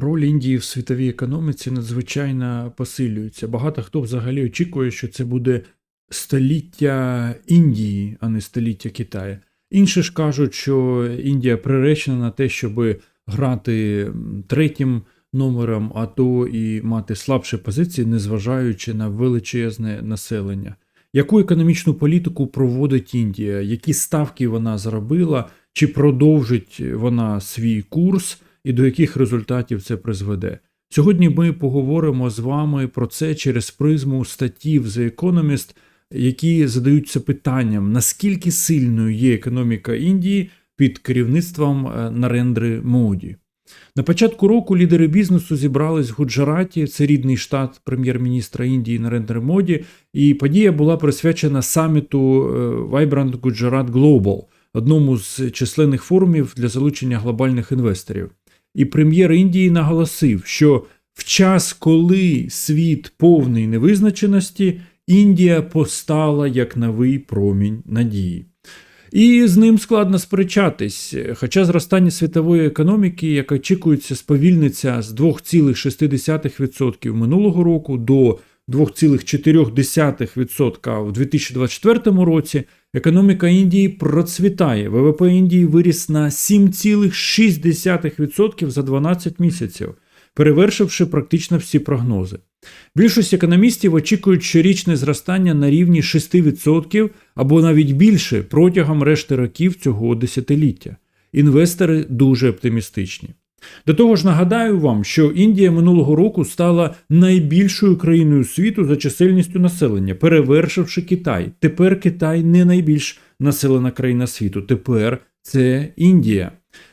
Роль Індії в світовій економіці надзвичайно посилюється. Багато хто взагалі очікує, що це буде століття Індії, а не століття Китаю. Інші ж кажуть, що Індія приречена на те, щоб грати третім номером, а то і мати слабші позиції, незважаючи на величезне населення. Яку економічну політику проводить Індія? Які ставки вона зробила? Чи продовжить вона свій курс? І до яких результатів це призведе. Сьогодні ми поговоримо з вами про це через призму статтів The Economist, які задаються питанням, наскільки сильною є економіка Індії під керівництвом е, Нарендри Моді. На початку року лідери бізнесу зібрались в Гуджараті, це рідний штат прем'єр-міністра Індії Нарендри Моді, і подія була присвячена саміту е, Vibrant Gujarat Global, одному з численних форумів для залучення глобальних інвесторів. І прем'єр Індії наголосив, що в час, коли світ повний невизначеності, Індія постала як новий промінь надії. І з ним складно сперечатись, хоча зростання світової економіки, як очікується, сповільниться з 2,6% минулого року до 2,4% у 2024 році, економіка Індії процвітає. ВВП Індії виріс на 7,6% за 12 місяців, перевершивши практично всі прогнози. Більшість економістів очікують щорічне зростання на рівні 6% або навіть більше протягом решти років цього десятиліття. Інвестори дуже оптимістичні. До того ж, нагадаю вам, що Індія минулого року стала найбільшою країною світу за чисельністю населення, перевершивши Китай. Тепер Китай не найбільш населена країна світу. Тепер це Індія.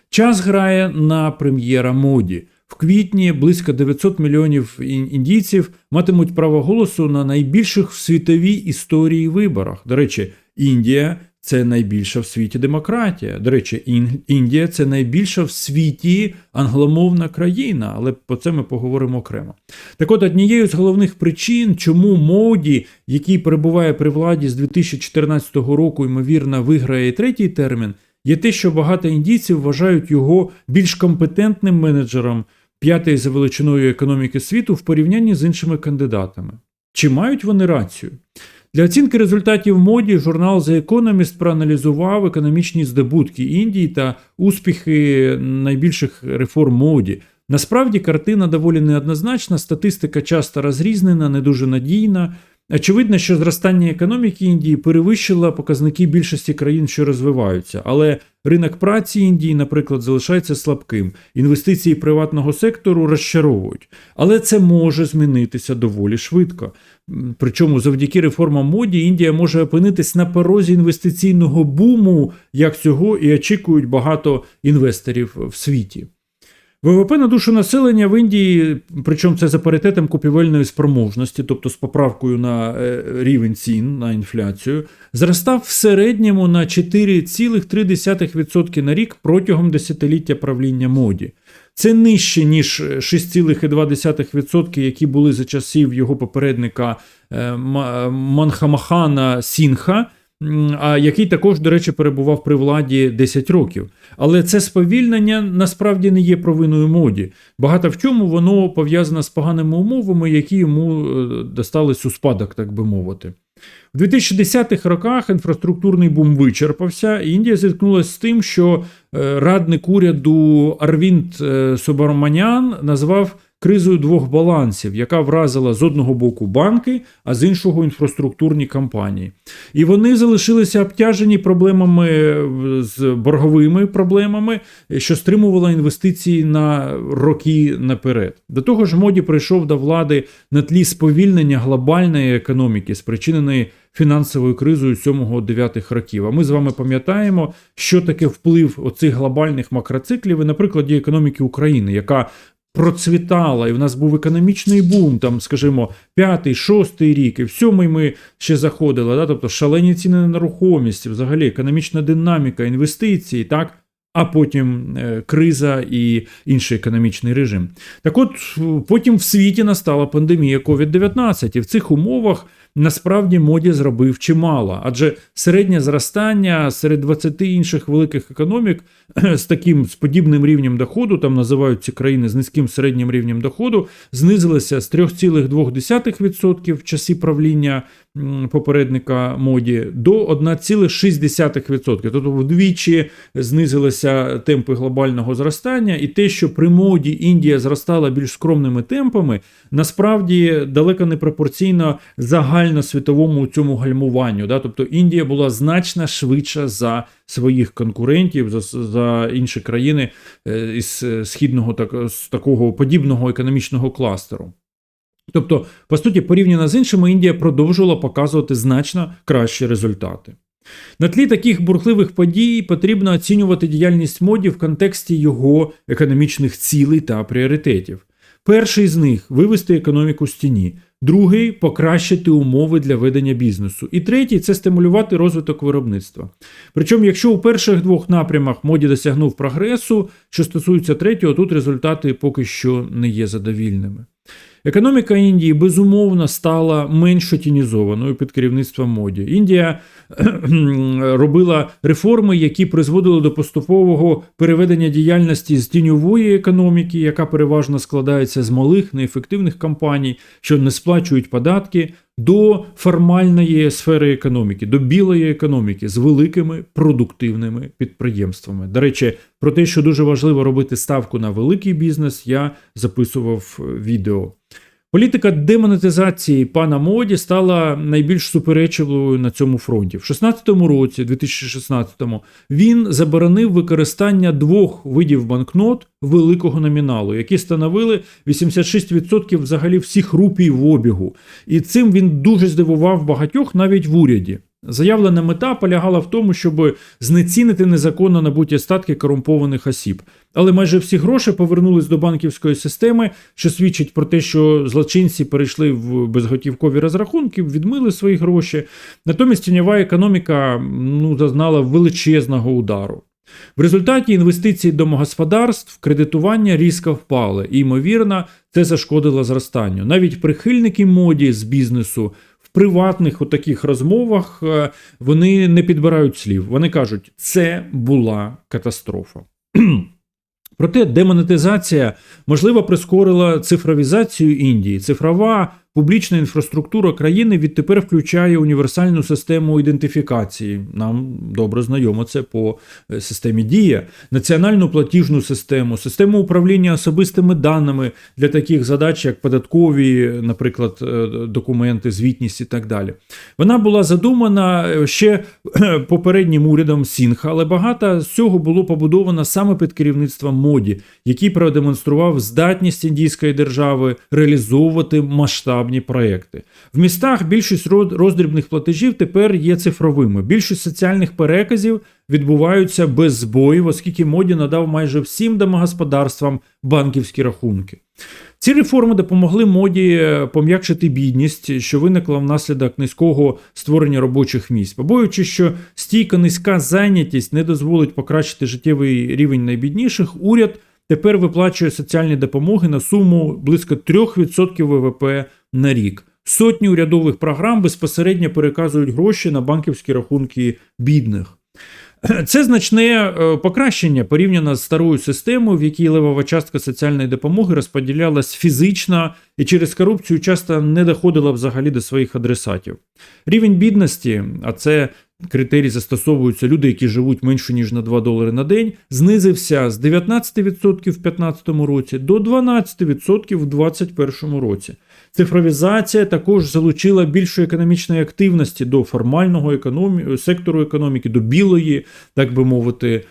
Час грає на прем'єра моді. В квітні близько 900 мільйонів індійців матимуть право голосу на найбільших в світовій історії виборах. До речі, Індія це найбільша в світі демократія. До речі, Індія це найбільша в світі англомовна країна, але про це ми поговоримо окремо. Так от однією з головних причин, чому моді, який перебуває при владі з 2014 року, ймовірно, виграє третій термін, є те, що багато індійців вважають його більш компетентним менеджером п'ятої за величиною економіки світу в порівнянні з іншими кандидатами. Чи мають вони рацію? Для оцінки результатів моді журнал The Economist проаналізував економічні здобутки Індії та успіхи найбільших реформ моді. Насправді картина доволі неоднозначна, статистика часто розрізнена, не дуже надійна. Очевидно, що зростання економіки Індії перевищило показники більшості країн, що розвиваються, але ринок праці Індії, наприклад, залишається слабким. Інвестиції приватного сектору розчаровують. Але це може змінитися доволі швидко. Причому завдяки реформам моді Індія може опинитись на порозі інвестиційного буму, як цього і очікують багато інвесторів в світі. ВВП на душу населення в Індії, причому це за паритетом купівельної спроможності, тобто з поправкою на е, рівень цін на інфляцію, зростав в середньому на 4,3% на рік протягом десятиліття правління моді. Це нижче, ніж 6,2%, які були за часів його попередника е, Манхамахана Сінха, який також, до речі, перебував при владі 10 років. Але це сповільнення насправді не є провиною моді. Багато в чому воно пов'язане з поганими умовами, які йому е, достались у спадок, так би мовити. В 2010-х роках інфраструктурний бум вичерпався, і Індія зіткнулася з тим, що е, радник уряду Арвінд е, Собарманян назвав кризою двох балансів, яка вразила з одного боку банки, а з іншого інфраструктурні компанії. І вони залишилися обтяжені проблемами е, з борговими проблемами, що стримувало інвестиції на роки наперед. До того ж, моді прийшов до влади на тлі сповільнення глобальної економіки, спричиненої фінансовою кризою 7-9 років. А ми з вами пам'ятаємо, що таке вплив оцих глобальних макроциклів, і на прикладі економіки України, яка процвітала, і в нас був економічний бум, там, скажімо, п'ятий, шостий рік, і в сьомий ми ще заходили, да? тобто шалені ціни на нерухомість, взагалі економічна динаміка, інвестиції, так. А потім е, криза і інший економічний режим. Так от потім в світі настала пандемія COVID-19, і в цих умовах насправді моді зробив чимало, адже середнє зростання серед 20 інших великих економік з таким з подібним рівнем доходу, там називають ці країни з низьким середнім рівнем доходу, знизилося з 3,2% в часі правління попередника моді до 1,6%. Тобто вдвічі знизилися темпи глобального зростання, і те, що при моді Індія зростала більш скромними темпами, насправді далеко не пропорційно загальносвітовому цьому гальмуванню. Да? Тобто Індія була значно швидша за своїх конкурентів, за, за інші країни е, із східного так, з такого подібного економічного кластеру. Тобто, по суті, порівняно з іншими, Індія продовжувала показувати значно кращі результати. На тлі таких бурхливих подій потрібно оцінювати діяльність моді в контексті його економічних цілей та пріоритетів. Перший з них вивести економіку з тіні, другий покращити умови для ведення бізнесу. І третій це стимулювати розвиток виробництва. Причому, якщо у перших двох напрямах моді досягнув прогресу, що стосується третього, тут результати поки що не є задовільними. Економіка Індії безумовно стала менш тінізованою під керівництвом моді. Індія робила реформи, які призводили до поступового переведення діяльності з тіньової економіки, яка переважно складається з малих неефективних компаній, що не сплачують податки, до формальної сфери економіки, до білої економіки з великими продуктивними підприємствами. До речі, про те, що дуже важливо робити ставку на великий бізнес, я записував відео. Політика демонетизації пана моді стала найбільш суперечливою на цьому фронті. В 16-му році, 2016-му, він заборонив використання двох видів банкнот великого номіналу, які становили 86% взагалі всіх рупій в обігу. І цим він дуже здивував багатьох навіть в уряді. Заявлена мета полягала в тому, щоб знецінити незаконно набуті статки корумпованих осіб. Але майже всі гроші повернулись до банківської системи, що свідчить про те, що злочинці перейшли в безготівкові розрахунки, відмили свої гроші. Натомість тіньова економіка ну, зазнала величезного удару. В результаті інвестиції домогосподарств, кредитування різко впали, і, ймовірно, це зашкодило зростанню. Навіть прихильники моді з бізнесу приватних у таких розмовах е, вони не підбирають слів. Вони кажуть, це була катастрофа. Проте демонетизація можливо прискорила цифровізацію Індії. Цифрова Публічна інфраструктура країни відтепер включає універсальну систему ідентифікації. Нам добре знайомо це по е, системі Дія, національну платіжну систему, систему управління особистими даними для таких задач, як податкові, наприклад, е, документи, звітність і так далі. Вона була задумана е, ще попереднім урядом Сінха, але багато з цього було побудовано саме під керівництвом моді, який продемонстрував здатність індійської держави реалізовувати масштаб масштабні проекти. В містах більшість роздрібних платежів тепер є цифровими. Більшість соціальних переказів відбуваються без збоїв, оскільки моді надав майже всім домогосподарствам банківські рахунки. Ці реформи допомогли моді е, пом'якшити бідність, що виникла внаслідок низького створення робочих місць, побоюючи, що стійка низька зайнятість не дозволить покращити життєвий рівень найбідніших, уряд тепер виплачує соціальні допомоги на суму близько 3% ВВП на рік. Сотні урядових програм безпосередньо переказують гроші на банківські рахунки бідних. Це значне е, покращення порівняно з старою системою, в якій левова частка соціальної допомоги розподілялась фізично і через корупцію часто не доходила взагалі до своїх адресатів. Рівень бідності, а це критерій застосовуються люди, які живуть менше ніж на 2 долари на день, знизився з 19% в 2015 році до 12% в 2021 році. Цифровізація також залучила більше економічної активності до формального економі... сектору економіки, до білої, так би мовити,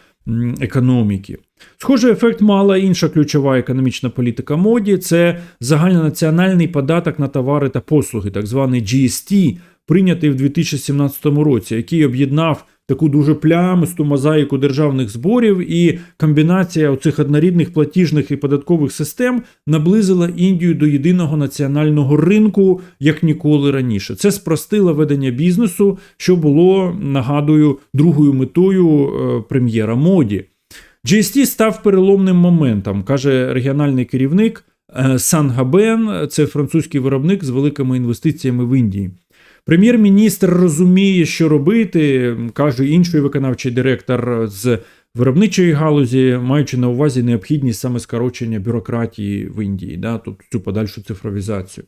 економіки. Схожий ефект мала інша ключова економічна політика моді це загальнонаціональний податок на товари та послуги, так званий GST, прийнятий в 2017 році, який об'єднав таку дуже плямисту мозаїку державних зборів, і комбінація оцих однорідних платіжних і податкових систем наблизила Індію до єдиного національного ринку як ніколи раніше. Це спростило ведення бізнесу, що було, нагадую, другою метою е, прем'єра моді. GST став переломним моментом, каже регіональний керівник е, Сан Габен, це французький виробник з великими інвестиціями в Індії. Прем'єр-міністр розуміє, що робити, каже інший виконавчий директор з виробничої галузі, маючи на увазі необхідність саме скорочення бюрократії в Індії, да, тобто цю подальшу цифровізацію.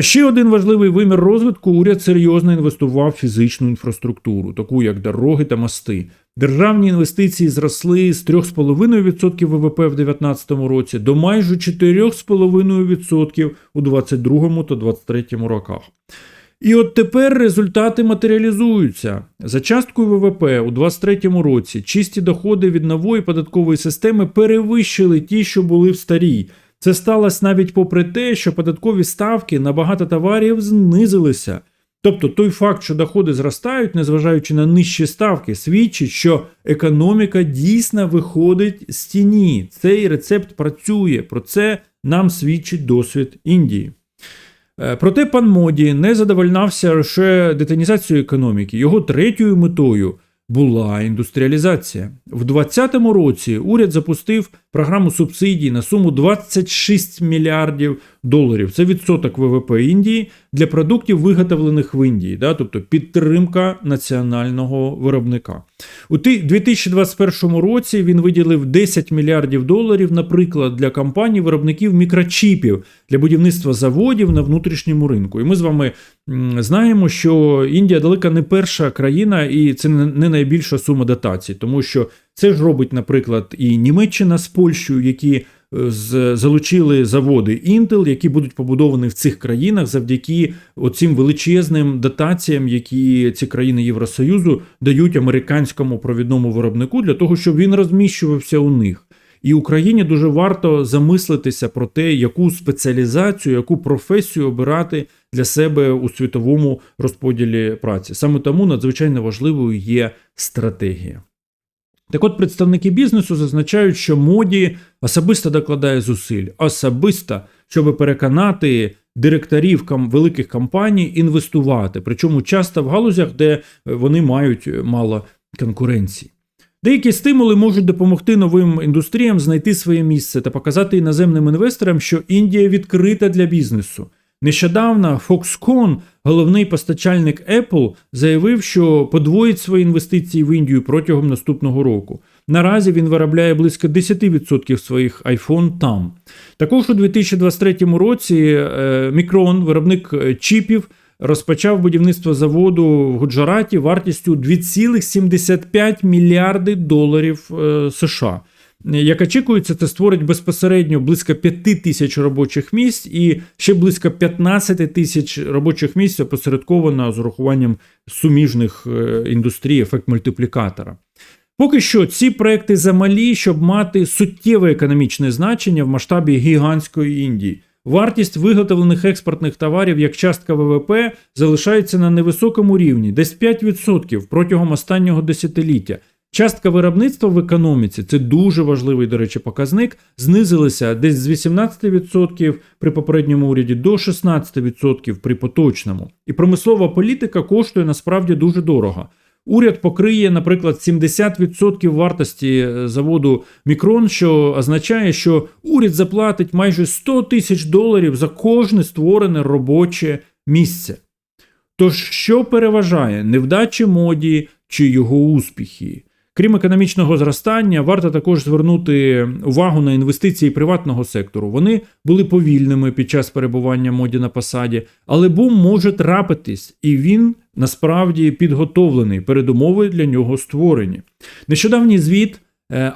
Ще один важливий вимір розвитку уряд серйозно інвестував в фізичну інфраструктуру, таку як дороги та мости. Державні інвестиції зросли з 3,5% ВВП в 2019 році до майже 4,5% у 2022 та 2023 роках. І от тепер результати матеріалізуються. За часткою ВВП у 2023 році чисті доходи від нової податкової системи перевищили ті, що були в старій. Це сталося навіть попри те, що податкові ставки на багато товарів знизилися. Тобто той факт, що доходи зростають, незважаючи на нижчі ставки, свідчить, що економіка дійсно виходить з тіні. Цей рецепт працює. Про це нам свідчить досвід Індії. Е, Проте пан Моді не задовольнався лише детонізацією економіки. Його третьою метою була індустріалізація. В 2020 році уряд запустив програму субсидій на суму 26 мільярдів доларів. Це відсоток ВВП Індії для продуктів, виготовлених в Індії, да, тобто підтримка національного виробника. У 2021 році він виділив 10 мільярдів доларів, наприклад, для компаній виробників мікрочіпів для будівництва заводів на внутрішньому ринку. І ми з вами знаємо, що Індія далека не перша країна, і це не найбільша сума дотацій, тому що це ж робить, наприклад, і Німеччина з Польщею, які залучили заводи Intel, які будуть побудовані в цих країнах завдяки оцим величезним дотаціям, які ці країни Євросоюзу дають американському провідному виробнику для того, щоб він розміщувався у них. І Україні дуже варто замислитися про те, яку спеціалізацію, яку професію обирати для себе у світовому розподілі праці. Саме тому надзвичайно важливою є стратегія. Так от представники бізнесу зазначають, що моді особисто докладає зусиль, особисто, щоб переконати директорів великих компаній інвестувати, причому часто в галузях, де вони мають мало конкуренції. Деякі стимули можуть допомогти новим індустріям знайти своє місце та показати іноземним інвесторам, що Індія відкрита для бізнесу. Нещодавно Foxconn, головний постачальник Apple, заявив, що подвоїть свої інвестиції в Індію протягом наступного року. Наразі він виробляє близько 10% своїх iPhone там. Також у 2023 році Micron, виробник чіпів, розпочав будівництво заводу в Гуджараті вартістю 2,75 мільярди доларів США. Як очікується, це створить безпосередньо близько 5 тисяч робочих місць і ще близько 15 тисяч робочих місць опосередковано з урахуванням суміжних індустрій, ефект мультиплікатора. Поки що ці проекти замалі, щоб мати суттєве економічне значення в масштабі гігантської Індії. Вартість виготовлених експортних товарів як частка ВВП залишається на невисокому рівні, десь 5% протягом останнього десятиліття. Частка виробництва в економіці це дуже важливий, до речі, показник. Знизилася десь з 18% при попередньому уряді до 16% при поточному. І промислова політика коштує насправді дуже дорого. Уряд покриє, наприклад, 70% вартості заводу Мікрон, що означає, що уряд заплатить майже 100 тисяч доларів за кожне створене робоче місце. Тож, що переважає невдачі моді чи його успіхи? Крім економічного зростання, варто також звернути увагу на інвестиції приватного сектору. Вони були повільними під час перебування моді на посаді, але бум може трапитись, і він насправді підготовлений. Передумови для нього створені. Нещодавній звіт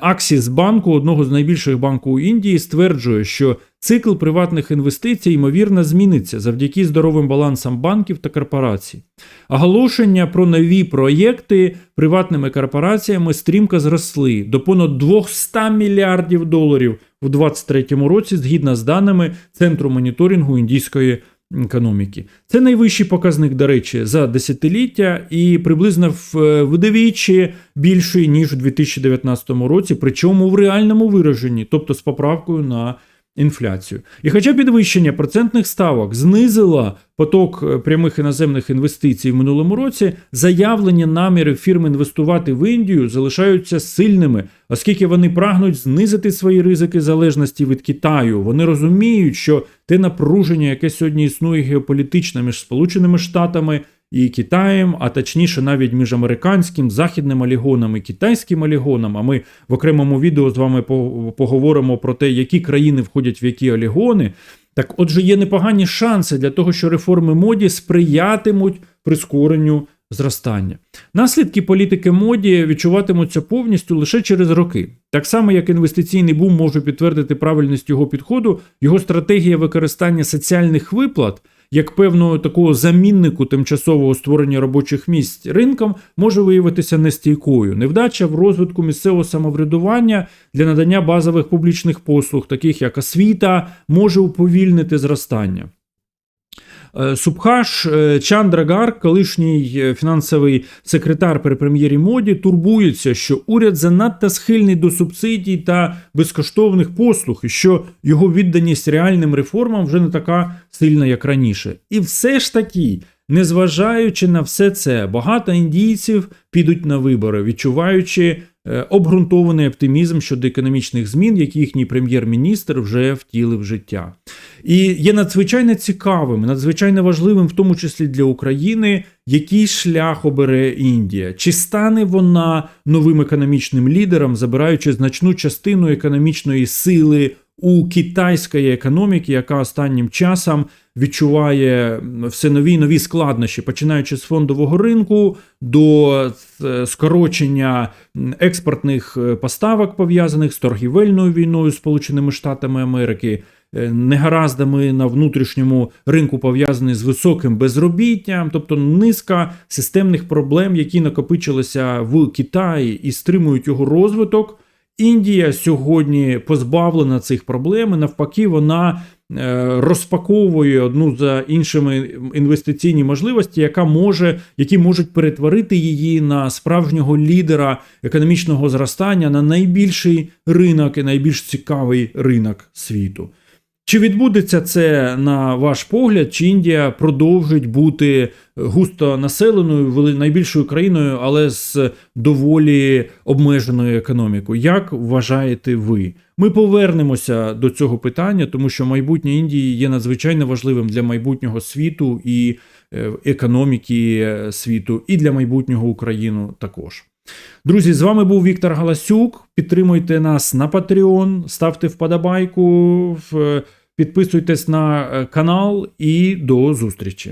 Аксіс банку, одного з найбільших банків Індії, стверджує, що цикл приватних інвестицій ймовірно зміниться завдяки здоровим балансам банків та корпорацій. Оголошення про нові проєкти приватними корпораціями стрімко зросли до понад 200 мільярдів доларів у 2023 році, згідно з даними Центру моніторингу індійської економіки. Це найвищий показник, до речі, за десятиліття і приблизно вдвічі більший, ніж у 2019 році, причому в реальному вираженні, тобто з поправкою на інфляцію. І хоча підвищення процентних ставок знизило поток е, прямих іноземних інвестицій в минулому році, заявлені наміри фірм інвестувати в Індію залишаються сильними, оскільки вони прагнуть знизити свої ризики залежності від Китаю. Вони розуміють, що те напруження, яке сьогодні існує геополітичне між Сполученими Штатами і Китаєм, а точніше навіть між американським західним олігоном і китайським олігоном. А ми в окремому відео з вами по- поговоримо про те, які країни входять в які олігони. Так, отже, є непогані шанси для того, що реформи моді сприятимуть прискоренню зростання. Наслідки політики моді відчуватимуться повністю лише через роки. Так само, як інвестиційний бум може підтвердити правильність його підходу, його стратегія використання соціальних виплат як певного такого заміннику тимчасового створення робочих місць ринком може виявитися нестійкою. Невдача в розвитку місцевого самоврядування для надання базових публічних послуг, таких як освіта, може уповільнити зростання. Е, Субхаш е, Чандрагар, колишній е, фінансовий секретар при прем'єрі моді, турбується, що уряд занадто схильний до субсидій та безкоштовних послуг, і що його відданість реальним реформам вже не така сильна, як раніше. І все ж таки, незважаючи на все це, багато індійців підуть на вибори, відчуваючи обґрунтований оптимізм щодо економічних змін, які їхній прем'єр-міністр вже втілив в життя. І є надзвичайно цікавим, надзвичайно важливим, в тому числі для України, який шлях обере Індія. Чи стане вона новим економічним лідером, забираючи значну частину економічної сили у китайської економіки, яка останнім часом відчуває все нові нові складнощі, починаючи з фондового ринку до е, скорочення експортних е, поставок, пов'язаних з торгівельною війною Сполученими Штатами Америки. е, Негараздами на внутрішньому ринку пов'язані з високим безробіттям, тобто низка системних проблем, які накопичилися в Китаї і стримують його розвиток. Індія сьогодні позбавлена цих проблем, і навпаки, вона е, розпаковує одну за іншими інвестиційні можливості, яка може, які можуть перетворити її на справжнього лідера економічного зростання на найбільший ринок і найбільш цікавий ринок світу. Чи відбудеться це на ваш погляд, чи Індія продовжить бути густо населеною, найбільшою країною, але з доволі обмеженою економікою? Як вважаєте ви? Ми повернемося до цього питання, тому що майбутнє Індії є надзвичайно важливим для майбутнього світу і е, економіки е, світу, і для майбутнього України також. Друзі, з вами був Віктор Галасюк. Підтримуйте нас на Patreon, ставте вподобайку, підписуйтесь на е, канал і до зустрічі.